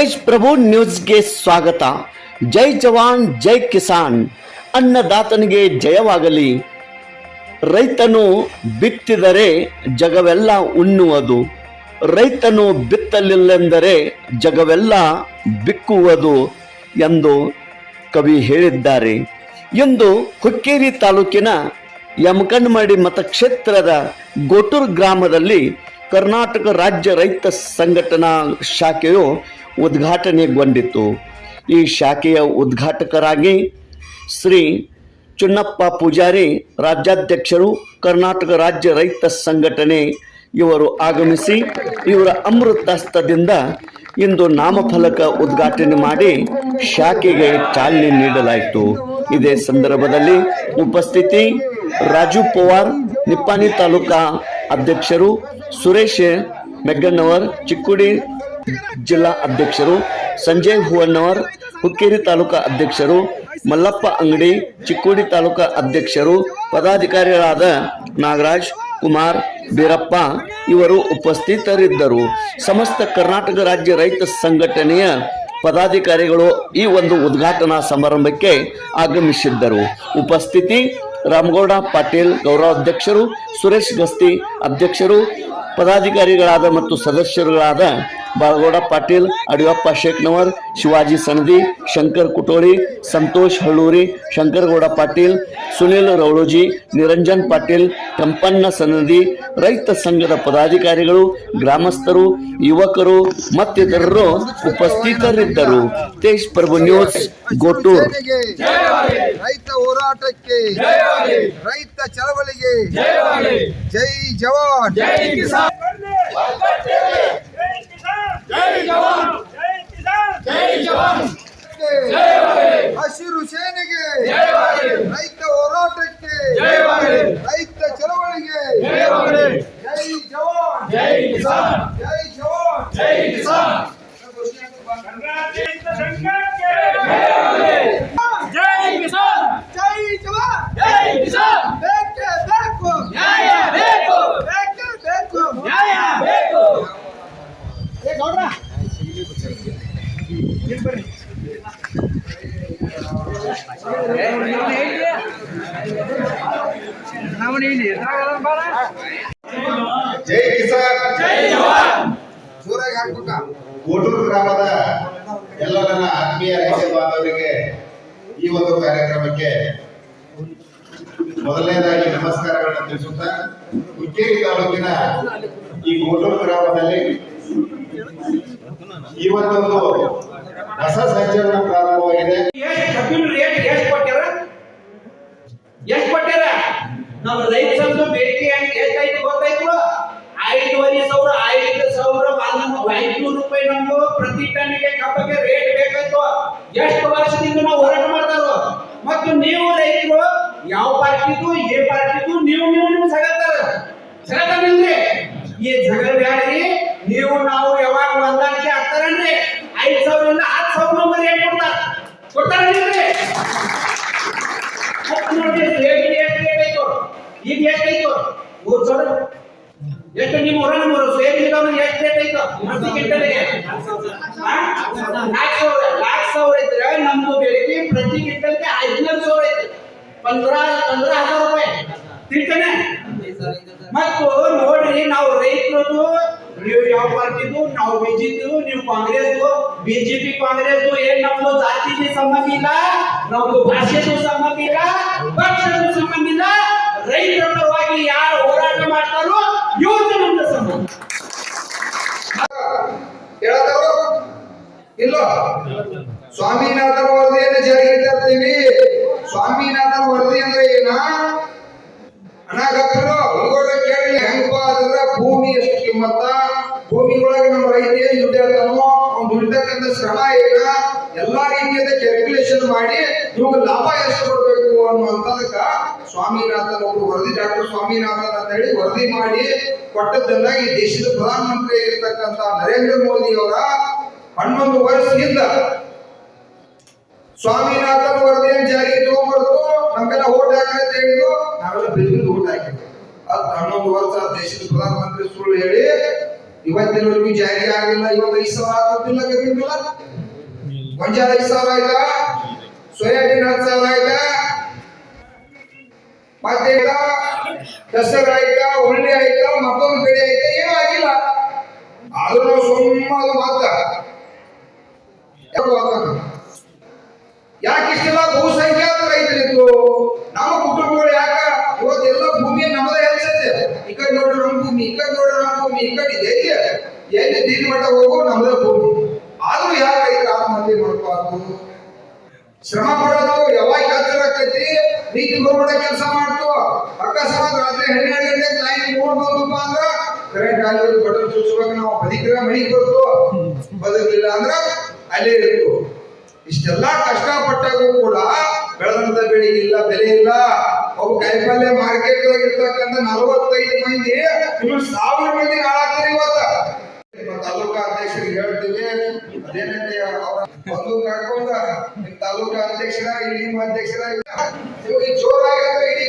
ತೇಜ್ ಪ್ರಭು ನ್ಯೂಸ್ಗೆ ಸ್ವಾಗತ. ಜೈ ಜವಾನ್, ಜೈ ಕಿಸಾನ್. ಅನ್ನದಾತನಿಗೆ ಜಯವಾಗಲಿ. ರೈತನು ಬಿತ್ತಿದರೆ ಜಗವೆಲ್ಲ ಉಣ್ಣುವುದು. ರೈತನು ಬಿತ್ತಲಿಲ್ಲೆಂದರೆ ಜಗವೆಲ್ಲ ಬಿಕ್ಕುವುದು ಎಂದು ಕವಿ ಹೇಳಿದ್ದಾರೆ. ಇಂದು ಹುಕ್ಕೇರಿ ತಾಲೂಕಿನ ಯಮಕಣ್ಮಡಿ ಮತಕ್ಷೇತ್ರದ ಗೋಟೂರ್ ಗ್ರಾಮದಲ್ಲಿ ಕರ್ನಾಟಕ ರಾಜ್ಯ ರೈತ ಸಂಘಟನಾ ಶಾಖೆಯು ಉದ್ಘಾಟನೆಗೊಂಡಿತು ಈ ಶಾಖೆಯ ಉದ್ಘಾಟಕರಾಗಿ ಶ್ರೀ ಚುನ್ನಪ್ಪ ಪೂಜಾರಿ, ರಾಜ್ಯಾಧ್ಯಕ್ಷರು, ಕರ್ನಾಟಕ ರಾಜ್ಯ ರೈತ ಸಂಘಟನೆ ಇವರು ಆಗಮಿಸಿ ಇವರ ಅಮೃತಸ್ತದಿಂದ ಇಂದು ನಾಮಫಲಕ ಉದ್ಘಾಟನೆ ಮಾಡಿ ಶಾಖೆಗೆ ಚಾಲನೆ ನೀಡಲಾಯಿತು. ಇದೇ ಸಂದರ್ಭದಲ್ಲಿ ಉಪಸ್ಥಿತಿ ರಾಜು ಪವಾರ್, ನಿಪ್ಪಾನಿ ತಾಲೂಕಾ ಅಧ್ಯಕ್ಷರು ಸುರೇಶ್ ಮೆಗ್ಗನವರ್, ಚಿಕ್ಕುಡಿ ಜಿಲ್ಲಾ ಅಧ್ಯಕ್ಷರು ಸಂಜಯ್ ಹೂವಣ್ಣವರ್ ಹುಕ್ಕೇರಿ ತಾಲೂಕಾ ಅಧ್ಯಕ್ಷರು, ಮಲ್ಲಪ್ಪ ಅಂಗಡಿ, ಚಿಕ್ಕೋಡಿ ತಾಲೂಕಾ ಅಧ್ಯಕ್ಷರು, ಪದಾಧಿಕಾರಿಗಳಾದ ನಾಗರಾಜ್, ಕುಮಾರ್, ಬೀರಪ್ಪ ಇವರು ಉಪಸ್ಥಿತರಿದ್ದರು. ಸಮಸ್ತ ಕರ್ನಾಟಕ ರಾಜ್ಯ ರೈತ ಸಂಘಟನೆಯ ಪದಾಧಿಕಾರಿಗಳು ಈ ಒಂದು ಉದ್ಘಾಟನಾ ಸಮಾರಂಭಕ್ಕೆ ಆಗಮಿಸಿದ್ದರು. ಉಪಸ್ಥಿತಿ ರಾಮಗೌಡ ಪಾಟೀಲ್ ಗೌರವಾಧ್ಯಕ್ಷರು ಸುರೇಶ್ ಗಸ್ತಿ ಅಧ್ಯಕ್ಷರು ಪದಾಧಿಕಾರಿಗಳಾದ ಮತ್ತು ಸದಸ್ಯರುಗಳಾದ ಬಾಳಗೌಡ ಪಾಟೀಲ್, ಅಡಿಯಪ್ಪ ಶೇಖ್ನವರ್, ಶಿವಾಜಿ ಸನದಿ, ಶಂಕರ್ ಕುಟೋಳಿ ಸಂತೋಷ್ ಹಳ್ಳೂರಿ, ಶಂಕರಗೌಡ ಪಾಟೀಲ್, ಸುನಿಲ್ ರೌಳೋಜಿ, ನಿರಂಜನ್ ಪಾಟೀಲ್, ಕಂಪನ್ನ ಸನದಿ, ರೈತ ಸಂಘದ ಪದಾಧಿಕಾರಿಗಳು, ಗ್ರಾಮಸ್ಥರು, ಯುವಕರು ಮತ್ತಿತರರು ಉಪಸ್ಥಿತರಿದ್ದರು. ತೇಜ್ ಪ್ರಭು ನ್ಯೂಸ್, ಗೋಟೂರ್. ರೈತ ಹೋರಾಟಕ್ಕೆ ರೈತ ಚಳವಳಿಗೆ ಜೈ ಜವಾನ್ ಜೈ ಕಿಸಾನ್ ಜೈ ಕಿಸಾನ್. ಜೈ ಜವಾನ್. ಜೈ ಕಿಸಾನ್ ಜೈ ಜವಾನ್ ಹಸಿರು ಸೇನೆಗೆ ಜಯವಾಗಲಿ. ರೈತ ಹೋರಾಟಕ್ಕೆ ಜಯವಾಗಲಿ. ರೈತ ಚಳವಳಿಗೆ ಜಯವಾಗಲಿ. ಜೈ ಜವಾನ್. ಜೈ ಕಿಸಾನ್. ಜೈ ಜವಾನ್. ಜೈ ಕಿಸಾನ್ ರೈತ ಸಂಘಕ್ಕೆ ಜೈ ಕಿಸಾನ್ ಜೈ ಜವಾನ್ ಜೈ ಕಿಸಾನ್ ಬೇಕೇ ಬೇಕು ನ್ಯಾಯ ಬೇಕು ಬೇಕೇ ಬೇಕು ನ್ಯಾಯ ಬೇಕು ಜೈ ಕಿಸಾನ್ ಜೈ ಜವಾನ್ ಜೋರಾಗಿ ಹಾಕ್ಬೇಕಾ ಕೋಟೂರು ಗ್ರಾಮದ ಎಲ್ಲ ನನ್ನ ಆತ್ಮೀಯ ರೈತ ಬಾಂಧವರಿಗೆ ಈ ಒಂದು ಕಾರ್ಯಕ್ರಮಕ್ಕೆ ಮೊದಲನೇದಾಗಿ ನಮಸ್ಕಾರಗಳನ್ನು ತಿಳಿಸುತ್ತಾ ಹುಕ್ಕೇರಿ ತಾಲೂಕಿನ ಈ ಕೋಟೂರು ಗ್ರಾಮದಲ್ಲಿ ಇವತ್ತೊಂದು ಹೊಸ ಸಂಚಲನ ಪ್ರಾರಂಭವಾಗಿದೆ. ಎಷ್ಟು ಕಬ್ಬಿನ ರೇಟ್ ಎಷ್ಟು ಕೊಟ್ಟಾರ ಎಷ್ಟು ಕೊಟ್ಟಾರ ನಮ್ಮ ರೈತ ಸಂಘ ಬೇಡಿಕೆ ಹೆಂಗ್ ಎಷ್ಟಾಯ್ತು ಗೊತ್ತಾಯ್ತು ಐದುವರೆ ಸಾವಿರ, ಐದು ಸಾವಿರ ಒಂದು ಐದ್ನೂರು ರೂಪಾಯಿ ನಮ್ದು ಪ್ರತಿ ಟನ್ನಿಗೆ ಕಬ್ಬಕ್ಕೆ ರೇಟ್ ಬೇಕಾಯ್ತು. ಎಷ್ಟು ವರ್ಷದಿಂದ ನಾವು ಹೋರಾಟ ಮಾಡ್ತಾರೋ? ಮತ್ತು ನೀವು ರೈತರು, ಯಾವ ಪಾರ್ಟಿದು ಏ ಪಾರ್ಟಿದು, ನೀವು ನೀವು ನೀವು ಸಗತ್ತಾರ ಸಗತ್ತಾನಿಲ್ರಿ ಈ ಜಗಳ ಬ್ಯಾಡ್ರಿ, ನೀವು, ನಾವು ಯಾವಾಗ ಹೊಂದಾಣಿಕೆ ನಾಲ್ಕು ಸಾವಿರ ನಾಲ್ಕು ಸಾವಿರ ಇದ್ರೆ ನಮ್ದು ಬೆಳಿಗ್ಗೆ ಪ್ರತಿ ಕ್ವಿಂಟಲ್ಗೆ ಹದಿನೈದು ಸಾವಿರ ಐತಿ. ಪಂದ್ರ ಪಂದ್ರ ಹಜಾರ್ ರೂಪಾಯಿ. ತಿಳ್ತಾನೆ ಮತ್ತು ನೋಡ್ರಿ, ನಾವು ರೈತರದು, ನೀವು ಯಾವ ಪಾರ್ಟಿದು, ನಾವು ಬಿಜೆಪಿ ನೀವು ಕಾಂಗ್ರೆಸ್ ಬಿಜೆಪಿ ಕಾಂಗ್ರೆಸ್ ಏನ್ ನಮ್ದು ಜಾತಿಗೆ ಸಂಬಂಧ ಇಲ್ಲ, ನಮ್ದು ಭಾಷೆದು ಸಂಬಂಧ ಇಲ್ಲ ಪಕ್ಷದ ಸಂಬಂಧ ಇಲ್ಲ, ರೈತರ ಪರವಾಗಿ ಯಾರು ಹೋರಾಟ ಮಾಡ್ತಾರೋ, ಇವ್ರದ್ದು ನಮ್ದು ಸಂಬಂಧ ಹೇಳ್ತಾರೋ ಇಲ್ಲ. ಸ್ವಾಮಿನಾಥನ ವರದಿಯನ್ನು ಜಾರಿಗೆ ತರ್ತೀವಿ ಸ್ವಾಮಿನಾಥನ ವರದಿ ಅಂದ್ರೆ ಏನ? ಹಣ ಗಪ್ಪಿರೋ ಹುಡುಗರ ಕೇಳಿ ಹೆಂಗಪ್ಪ ಅಂದ್ರೆ ಭೂಮಿ ಎಷ್ಟು ಕಿಮ್ಮತ್ತ? ಭೂಮಿ ಒಳಗೆ ನಮ್ಮ ರೈತ ಏನ್ ದುಡ್ಡಿರ್ತಾನೋ ಅವ್ನು ದುಡಿತಕ್ಕಂಥ ಶ್ರಮ ಏನ? ಎಲ್ಲಾ ರೀತಿಯಾದ ಕ್ಯಾಲ್ಕುಲೇಷನ್ ಮಾಡಿ ಇವಾಗ ಲಾಭ ಎಷ್ಟು ಕೊಡ್ಬೇಕು ಅನ್ನುವಂಥದಕ್ಕ ಸ್ವಾಮಿನಾಥನ್ ಒಬ್ರು ವರದಿ, ಡಾಕ್ಟರ್ ಸ್ವಾಮಿನಾಥನ್ ಅಂತ ಹೇಳಿ ವರದಿ ಮಾಡಿ ಕೊಟ್ಟದ್ದನ್ನ ಈ ದೇಶದ ಪ್ರಧಾನಮಂತ್ರಿ ಆಗಿರ್ತಕ್ಕಂಥ ನರೇಂದ್ರ ಮೋದಿ ಅವರ ಹನ್ನೊಂದು ವರ್ಷದಿಂದ ಸ್ವಾಮಿನಾಥನ್ ವರದಿಯನ್ನು ಜಾರಿಗೆ ತಗೊಂಡ್ಬರ್ತು ನಮ್ಮೆಲ್ಲ ಓಟ್ ಹಾಕಿ ಹೇಳಿದ್ರು ನಾವೆಲ್ಲ ಬಿಲ್ಲು ಓಟ್ ಹಾಕಿದ್ವಿ. ಅದು ಹನ್ನೊಂದು ವರ್ಷ ದೇಶದ ಪ್ರಧಾನಮಂತ್ರಿ ಸುಳ್ಳು ಹೇಳಿ ಇವತ್ತು ಇವತ್ತಿನವರೆಗೂ ಜಾರಿ ಆಗಿಲ್ಲ ಇವತ್ತು ಐದು ಸಾವಿರ ಆಗುತ್ತಿಲ್ಲ ಕಬ್ಬಿನ ಬಿಲ್ಲ ಗೊಂಜಾಳ ಐದು ಸಾವಿರ ಆಯ್ತಾ? ಸೋಯಾಬೀನ್ ಹತ್ತು ಸಾವಿರ ಆಯ್ತಾ? ಮತ್ತೆ ಹೆಸರು ಆಯ್ತಾ ಉಳ್ಳಿ ಆಯ್ತಾ, ಮತ್ತೊಂದು ಬೆಳೆ ಆಯ್ತಾ? ಏನೂ ಆಗಿಲ್ಲ. ಆದ್ರೂ ಸುಮ್ಮ ಮಾತ್ರ. ಯಾಕೆ ಇಷ್ಟೆಲ್ಲ ಬಹುಸಂಖ್ಯಾತ ರೈತರಿದ್ರು ನಮ್ಮ ಕುಟುಂಬಗಳು ಯಾಕ? ಇವತ್ತೆಲ್ಲ ಭೂಮಿ ನಮ್ಮದೇ ಹೆಚ್ಚೈತೆ ಈ ಕಡೆ ನೋಡ್ರಿ ನಮ್ಮ ಭೂಮಿ, ಈ ಕಡೆ ನೋಡ್ರಿ ನಮ್ಮ ಭೂಮಿ, ಈ ಕಡೆ ಎಲ್ಲಿ ಎಲ್ಲಿ ದೀನಿ ಮಠ ಹೋಗು ನಮ್ಮದೇ ಭೂಮಿ. ಆದ್ರೂ ಯಾಕೆ ರೈತರು ಆತ್ಮಹತ್ಯೆ ಮಾಡ್ಬಾರ್ದು? ಶ್ರಮ ಪಡೋದು ಯಾವಾಗ ಕೆಲಸ ಆಕೈತಿ ನೀತಿ ಗೌರವ ಕೆಲಸ ಮಾಡ್ತು. ಅಕಸ್ಮಾತ್ ರಾತ್ರಿ ಹನ್ನೆರಡು ಗಂಟೆ ತಾಯಿ ಮೂಡ್ ಬಂದಪ್ಪ ಅಂದ್ರ ಕರೆಂಟ್ ಅಲ್ಲಿ ಬಟನ್ ಚುಚ್ಬೇಕು ನಾವು ಬದುಕಿರ ಮನೆಗೆ ಬರ್ತು ಬದುಕಲಿಲ್ಲ ಅಂದ್ರ ಅಲ್ಲೇ ಇತ್ತು. ಇಷ್ಟೆಲ್ಲ ಕಷ್ಟಪಟ್ಟಾಗೂ ಕೂಡ ಬೆಳೆದಂತ ಬೆಳೆಗೆ ಇಲ್ಲ, ಬೆಲೆ ಇಲ್ಲ. ಅವು ಕಾಯಿಪಲ್ಯ ಮಾರ್ಕೆಟ್ ಇರ್ತಕ್ಕಂಥ ನಲವತ್ತೈದು ಮಂದಿ, ಇನ್ನು ಸಾವಿರ ಮಂದಿ ಹಾಳಾಗ್ತಾರೆ ಇವತ್ತ. ತಾಲೂಕಾ ಅಧ್ಯಕ್ಷರಿಗೆ ಹೇಳ್ತೀವಿ ಅದೇನಂತೆ ಬಂದು ಒಂದು ಕರ್ಕೊಂಡ ನಿಮ್ ತಾಲೂಕಾ ಅಧ್ಯಕ್ಷರ ಇಲ್ಲಿ ನಿಮ್ಮ ಅಧ್ಯಕ್ಷರ ಜೋರಾಗಿ ಇಡೀ